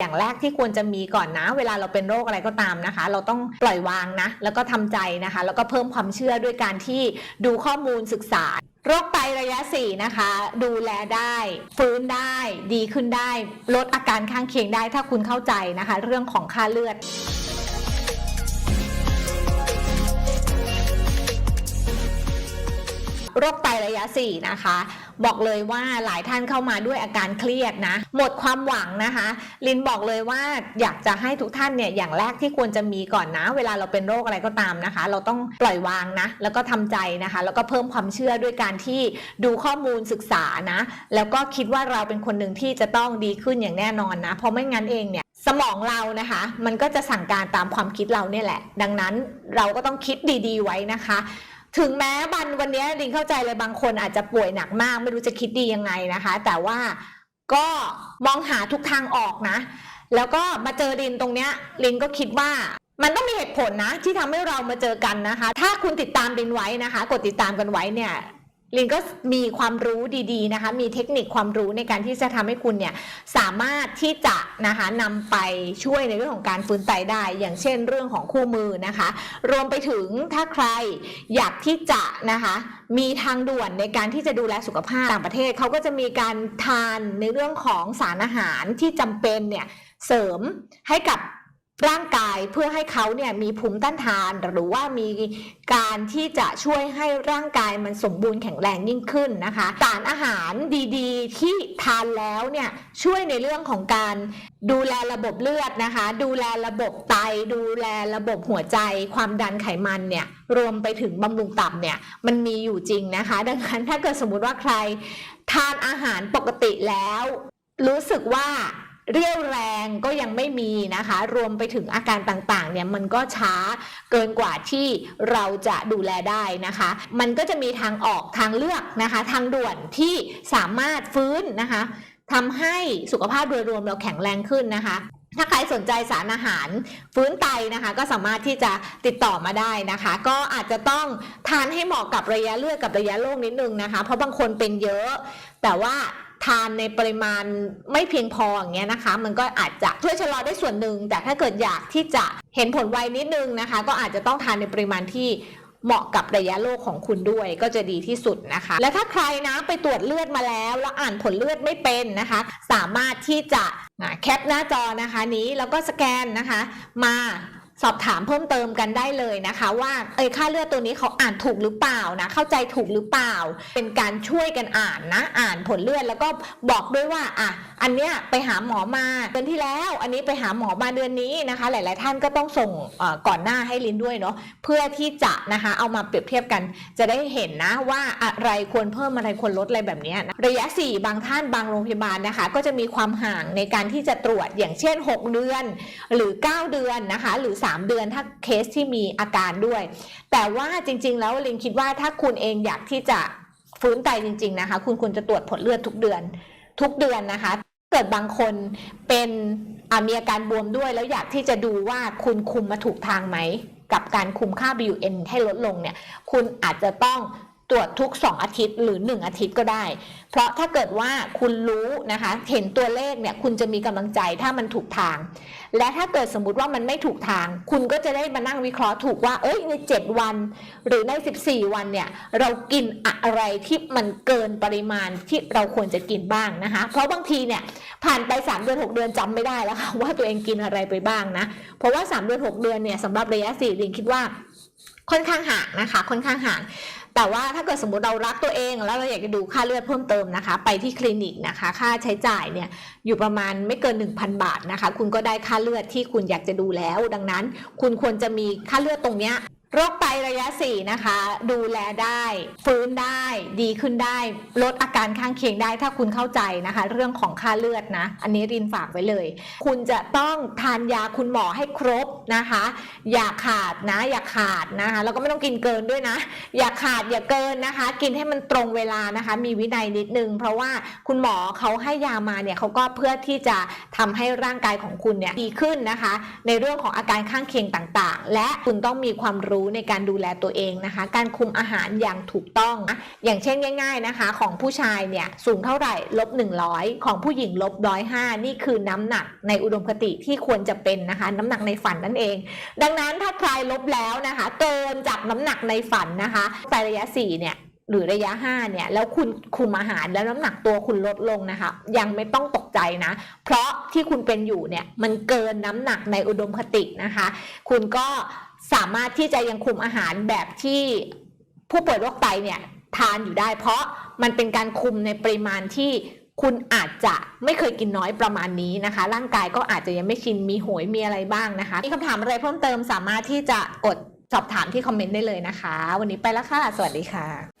อย่างแรกที่ควรจะมีก่อนนะ เวลาเราเป็นโรคอะไรก็ตามนะคะ เราต้องปล่อยวางนะ แล้วก็ทำใจนะคะ แล้วก็เพิ่มความเชื่อด้วยการที่ดูข้อมูลศึกษา โรคไตระยะ 4 นะคะ ดูแลได้ ฟื้นได้ ดีขึ้นได้ ลดอาการข้างเคียงได้ ถ้าคุณเข้าใจนะคะ เรื่องของค่าเลือด โรคไตระยะ 4 นะคะ บอกเลยว่าหลายท่านเข้ามาด้วยอาการเครียดนะ หมดความหวังนะคะ ลินบอกเลยว่าอยากจะให้ทุกท่านเนี่ยอย่างแรกที่ควรจะมีก่อนนะ เวลาเราเป็นโรคอะไรก็ตามนะคะ เราต้องปล่อยวางนะ แล้วก็ทำใจนะคะ แล้วก็เพิ่มความเชื่อด้วยการที่ดูข้อมูลศึกษานะ แล้วก็คิดว่าเราเป็นคนหนึ่งที่จะต้องดีขึ้นอย่างแน่นอนนะ เพราะไม่งั้นเองเนี่ยสมองเรานะคะ มันก็จะสั่งการตามความคิดเราเนี่ยแหละ ดังนั้นเราก็ต้องคิดดีๆไว้นะคะ ถึงแม้บันวันนี้ลินเข้าใจเลยบางคนอาจจะป่วยหนักมาก ไม่รู้จะคิดดียังไงนะคะ แต่ว่าก็มองหาทุกทางออกนะ แล้วก็มาเจอลินตรงเนี้ยลินก็คิดว่ามันต้องมีเหตุผลนะ ที่ทำให้เรามาเจอกันนะคะ ถ้าคุณติดตามลินไว้นะคะ กดติดตามกันไว้เนี่ย ลินก็มีความรู้ดีๆนะคะ มีเทคนิคความรู้ในการที่จะทำให้คุณเนี่ยสามารถที่จะนะคะนำไปช่วยในเรื่องของการฟื้นไตได้ อย่างเช่นเรื่องของคู่มือนะคะ รวมไปถึงถ้าใครอยากที่จะนะคะมีทางด่วนในการที่จะดูแลสุขภาพต่างประเทศเขาก็จะมีการทานในเรื่องของสารอาหารที่จำเป็นเนี่ยเสริมให้กับ ร่างกายเพื่อให้เขาเนี่ยมีภูมิต้านทาน หรือว่ามีการที่จะช่วยให้ร่างกายมันสมบูรณ์แข็งแรงยิ่งขึ้นนะคะสารอาหารดีๆ ที่ทานแล้วเนี่ยช่วยในเรื่องของการดูแลระบบเลือดนะคะ ดูแลระบบไต ดูแลระบบหัวใจ ความดันไขมันเนี่ยรวมไปถึงบำรุงตับเนี่ยมันมีอยู่จริงนะคะ ดังนั้นถ้าเกิดสมมติว่าใคร ทานอาหารปกติแล้ว รู้สึกว่า เรี่ยวแรงก็ยังไม่มีนะคะ รวมไปถึงอาการต่างๆ เนี่ยมันก็ช้าเกินกว่าที่เราจะดูแลได้นะคะ มันก็จะมีทางออกทางเลือกนะคะ ทางด่วนที่สามารถฟื้นนะคะทำให้สุขภาพโดยรวมเราแข็งแรงขึ้นนะคะถ้าใครสนใจสารอาหารฟื้นไตนะคะ ก็สามารถที่จะติดต่อมาได้นะคะ ก็อาจจะต้องทานให้เหมาะกับระยะเลือดกับระยะโรคนิดนึงนะคะ เพราะบางคนเป็นเยอะแต่ว่า ทานในปริมาณไม่เพียงพออย่างเงี้ยนะคะ มันก็อาจจะช่วยชะลอได้ส่วนหนึ่ง แต่ถ้าเกิดอยากที่จะเห็นผลไวนิดนึงนะคะ ก็อาจจะต้องทานในปริมาณที่เหมาะกับระยะโรคของคุณด้วยก็จะดีที่สุดนะคะ และถ้าใครนะไปตรวจเลือดมาแล้ว แล้วอ่านผลเลือดไม่เป็นนะคะ สามารถที่จะแคปหน้าจอนะคะนี้แล้วก็สแกนนะคะ มา สอบถามเพิ่มเติมกันได้เลยนะคะ ว่าเอยค่าเลือดตัวนี้เขาอ่านถูกหรือเปล่านะเข้าใจถูกหรือเปล่า เป็นการช่วยกันอ่านนะ อ่านผลเลือดแล้วก็บอกด้วยว่าอะอันเนี้ยไปหาหมอมาเดือนที่แล้ว อันนี้ไปหาหมอมาเดือนนี้นะคะ หลาย ๆ ท่านก็ต้องส่งก่อนหน้าให้ลินด้วยเนาะเพื่อที่จะนะคะเอามาเปรียบเทียบกัน จะได้เห็นนะว่าอะไรควรเพิ่มอะไรควรลดอะไรแบบนี้นะระยะ 4 บางท่านบางโรงพยาบาลนะคะ ก็จะมีความห่างในการที่จะตรวจอย่างเช่น 6 เดือน หรือ 9 เดือนนะคะ หรือ3 เดือนถ้าเคสที่มีอาการด้วย แต่ว่าจริง ๆ แล้วลินคิดว่าถ้าคุณเองอยากที่จะฟื้นไตจริง ๆนะคะ คุณควรจะตรวจผลเลือดทุกเดือน ทุกเดือนนะคะเกิดบางคนเป็นมีอาการบวมด้วยแล้วอยากที่จะดูว่าคุณคุมมาถูกทางไหม กับการคุมค่า BUN ให้ลดลงเนี่ย คุณอาจจะต้อง ตรวจทุก 2 อาทิตย์หรือ 1 อาทิตย์ก็ได้ เพราะถ้าเกิดว่าคุณรู้นะคะ เห็นตัวเลขเนี่ยคุณจะมีกำลังใจถ้ามันถูกทาง และถ้าเกิดสมมุติว่ามันไม่ถูกทาง คุณก็จะได้มานั่งวิเคราะห์ถูกว่า เอ้ยใน 7 วัน หรือใน 14 วันเนี่ยเรากินอะไรที่มันเกินปริมาณที่เราควรจะกินบ้างนะคะ เพราะบางทีเนี่ยผ่านไป 3 เดือน 6 เดือนจำไม่ได้แล้วค่ะว่าตัวเองกินอะไรไปบ้างนะ เพราะว่า 3 เดือน 6 เดือนเนี่ยสำหรับระยะ4ลิงคิดว่าค่อนข้างห่างนะคะ ค่อนข้างห่าง แต่ว่าถ้าเกิดสมมติเรารักตัวเองแล้วเราอยากจะดูค่าเลือดเพิ่มเติมนะคะ ไปที่คลินิกนะคะ ค่าใช้จ่ายเนี่ยอยู่ประมาณไม่เกิน 1,000 บาทนะคะ คุณก็ได้ค่าเลือดที่คุณอยากจะดูแล้ว ดังนั้น คุณควรจะมีค่าเลือดตรงเนี้ย โรคไตระยะ 4 นะคะ ดูแลได้ ฟื้นได้ ดีขึ้นได้ ลดอาการข้างเคียงได้ถ้าคุณเข้าใจนะคะ เรื่องของค่าเลือดนะ อันนี้รินฝากไว้เลย คุณจะต้องทานยาคุณหมอให้ครบนะคะ อย่าขาดนะ อย่าขาดนะคะแล้วก็ไม่ต้องกินเกินด้วยนะ อย่าขาดอย่าเกินนะคะ กินให้มันตรงเวลานะคะ มีวินัยนิดนึง เพราะว่าคุณหมอเขาให้ยามาเนี่ยเขาก็เพื่อที่จะทำให้ร่างกายของคุณเนี่ยดีขึ้นนะคะ ในเรื่องของอาการข้างเคียงต่างๆ และคุณต้องมีความรู้รู้ในการดูแลตัวเองนะคะ การคุมอาหารอย่างถูกต้อง อย่างเช่นง่าย ๆนะคะ ของผู้ชายเนี่ยสูงเท่าไหร่ลบ 100 ของผู้หญิงลบ105นี่คือน้ำหนักในอุดมคติที่ควรจะเป็นนะคะ น้ำหนักในฝันนั่นเอง ดังนั้นถ้าใครลบแล้วนะคะ เกินจากน้ำหนักในฝันนะคะไประยะ4เนี่ยหรือระยะ 5 เนี่ย แล้วคุณคุมอาหารแล้วน้ำหนักตัวคุณลดลงนะคะ ยังไม่ต้องตกใจนะ เพราะที่คุณเป็นอยู่เนี่ย มันเกินน้ำหนักในอุดมคตินะคะ คุณก็ สามารถที่จะยังคุมอาหารแบบที่ผู้ป่วยโรคไตเนี่ยทานอยู่ได้ เพราะมันเป็นการคุมในปริมาณที่คุณอาจจะไม่เคยกินน้อยประมาณนี้นะคะ ร่างกายก็อาจจะยังไม่ชินมีโหยมีอะไรบ้างนะคะมีคำถามอะไรเพิ่มเติมสามารถที่จะกดสอบถามที่คอมเมนต์ได้เลยนะคะ วันนี้ไปแล้วค่ะ สวัสดีค่ะ